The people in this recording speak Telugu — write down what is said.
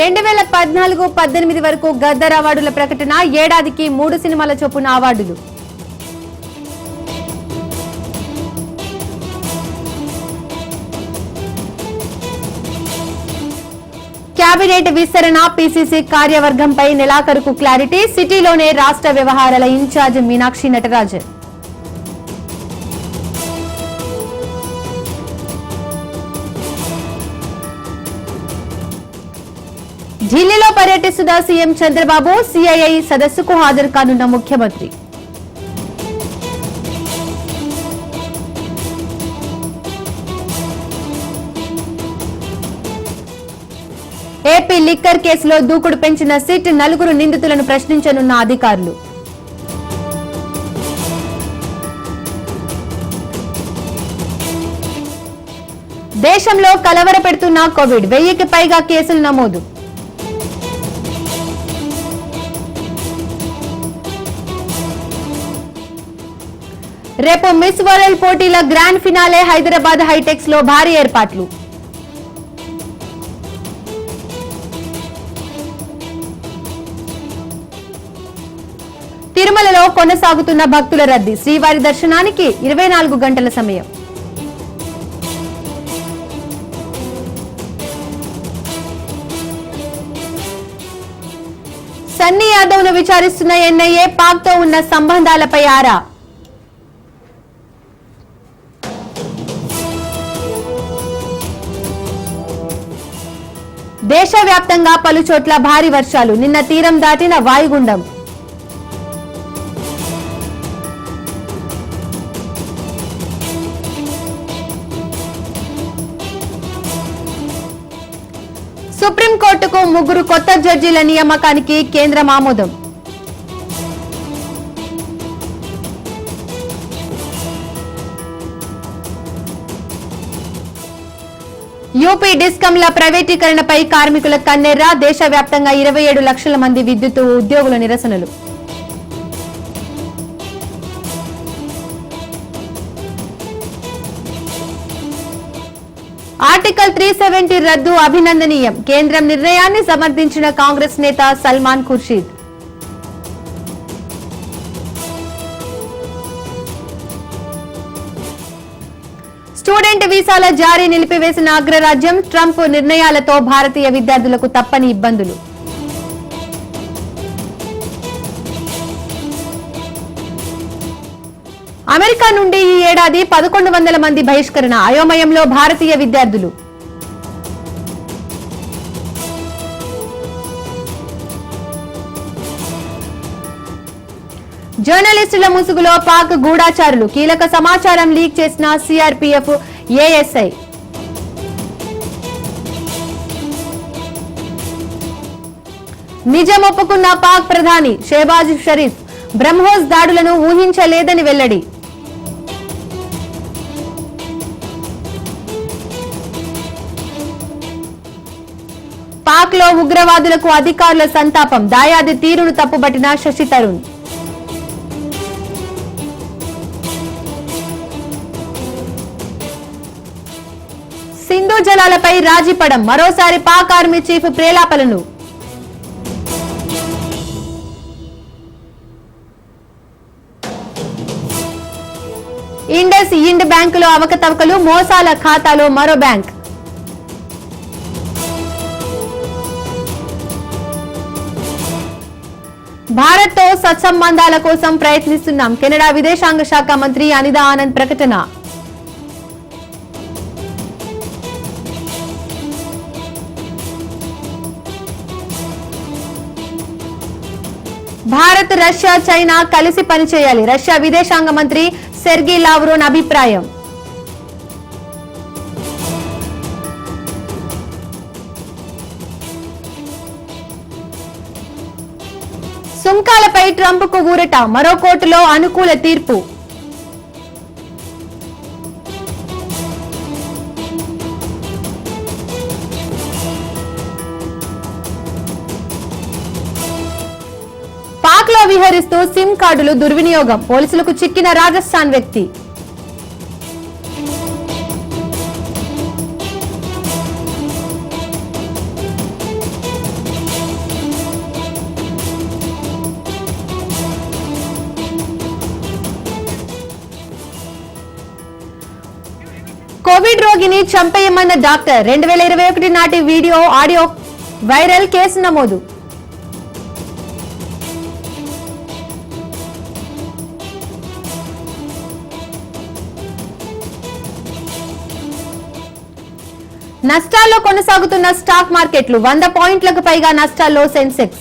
రెండు వేల పద్నాలుగు పద్దెనిమిది వరకు గద్దర్ అవార్డుల ప్రకటన ఏడాదికి మూడు సినిమాల చొప్పున అవార్డులు. కేబినెట్ విస్తరణ పిసిసి కార్యవర్గంపై నెలాఖరుకు క్లారిటీ సిటీలోనే రాష్ట్ర వ్యవహారాల ఇన్ఛార్జ్ మీనాక్షి నటరాజన్. ఢిల్లీలో పర్యటిస్తున్న సీఎం చంద్రబాబు సిఐఐ సదస్సుకు హాజరు కానున్న ముఖ్యమంత్రి. ఏపీ లిక్కర్ కేసులో దూకుడు పెంచిన సిట్ నలుగురు నిందితులను ప్రశ్నించనున్న అధికారులు. దేశంలో కలవరపెడుతున్న కోవిడ్ వెయ్యికి పైగా కేసులు నమోదు. రేపు మిస్ వరల్డ్ పోటీల గ్రాండ్ ఫినాలే హైదరాబాద్ హైటెక్స్లో భారీ ఏర్పాట్లు. తిరుమలలో కొనసాగుతున్న భక్తుల రద్దీ. శ్రీవారి దర్శనానికి ఇరవై నాలుగు గంటల సమయం. సన్నీ యాదవ్ను విచారిస్తున్న ఎన్ఐఏ పాక్తో ఉన్న సంబంధాలపై ఆరా. దేశవ్యాప్తంగా పలు చోట్ల భారీ వర్షాలు. నిన్న తీరం దాటిన వాయుగుండం. సుప్రీంకోర్టుకు ముగ్గురు కొత్త జడ్జీల నియామకానికి కేంద్రం ఆమోదం. యూపీ డిస్కంల ప్రైవేటీకరణపై కార్మికుల కన్నెర్ర దేశవ్యాప్తంగా ఇరవై ఏడు లక్షల మంది విద్యుత్ ఉద్యోగుల నిరసనలు. ఆర్టికల్ త్రీ సెవెంటీ రద్దు అభినందనీయం. కేంద్రం నిర్ణయాన్ని సమర్థించిన కాంగ్రెస్ నేత సల్మాన్ ఖుర్షీద్. స్టూడెంట్ వీసాల జారీ నిలిపివేసిన అగ్రరాజ్యం ట్రంప్ నిర్ణయాలతో భారతీయ విద్యార్థులకు తప్పని ఇబ్బందులు. అమెరికా నుండి ఈ ఏడాది పదకొండు వందల మంది బహిష్కరణ అయోమయంలో భారతీయ విద్యార్థులు. జర్నలిస్టుల ముసుగులో పాక్ గూఢాచారులు. కీలక సమాచారం లీక్ చేసిన సిఆర్పీఎఫ్ ఏఎస్ఐ. నిజం ఒప్పుకున్న పాక్ ప్రధాని షేబాజ్ షరీఫ్ బ్రహ్మోస్ దాడులను ఊహించలేదని వెల్లడి. పాక్లో ఉగ్రవాదులకు అధికారుల సంతాపం దాయాది తీరును తప్పుబట్టిన శశి తరుణ్ సింధు జలాలపై రాజీపడం మరోసారి పాక్ ఆర్మీ చీఫ్ ప్రేలాపలను. ఇండస్ ఇండ్ బ్యాంకులో అవకతవకలు మోసాల ఖాతాలో మరో బ్యాంక్. భారత్తో సత్సంబంధాల కోసం ప్రయత్నిస్తున్నాం కెనడా విదేశాంగ శాఖ మంత్రి అనిదా ఆనంద్ ప్రకటన. భారత్ రష్యా చైనా కలిసి పనిచేయాలి. రష్యా విదేశాంగ మంత్రి సెర్గీ లావ్రోన్ అభిప్రాయం. సుంకాలపై ట్రంప్కు ఊరట. మరో కోర్టులో అనుకూల తీర్పు. విహరిస్తూ సిమ్ కార్డులు దుర్వినియోగం. పోలీసులకు చిక్కిన రాజస్థాన్ వ్యక్తి. కోవిడ్ రోగిని చంపేయమన్న డాక్టర్. రెండు వేల ఇరవై ఒకటి నాటి వీడియో ఆడియో వైరల్ కేసు నమోదు. నష్టాల్లో కొనసాగుతున్న స్టాక్ మార్కెట్లు వంద పాయింట్లకు పైగా నష్టాల్లో సెన్సెక్స్.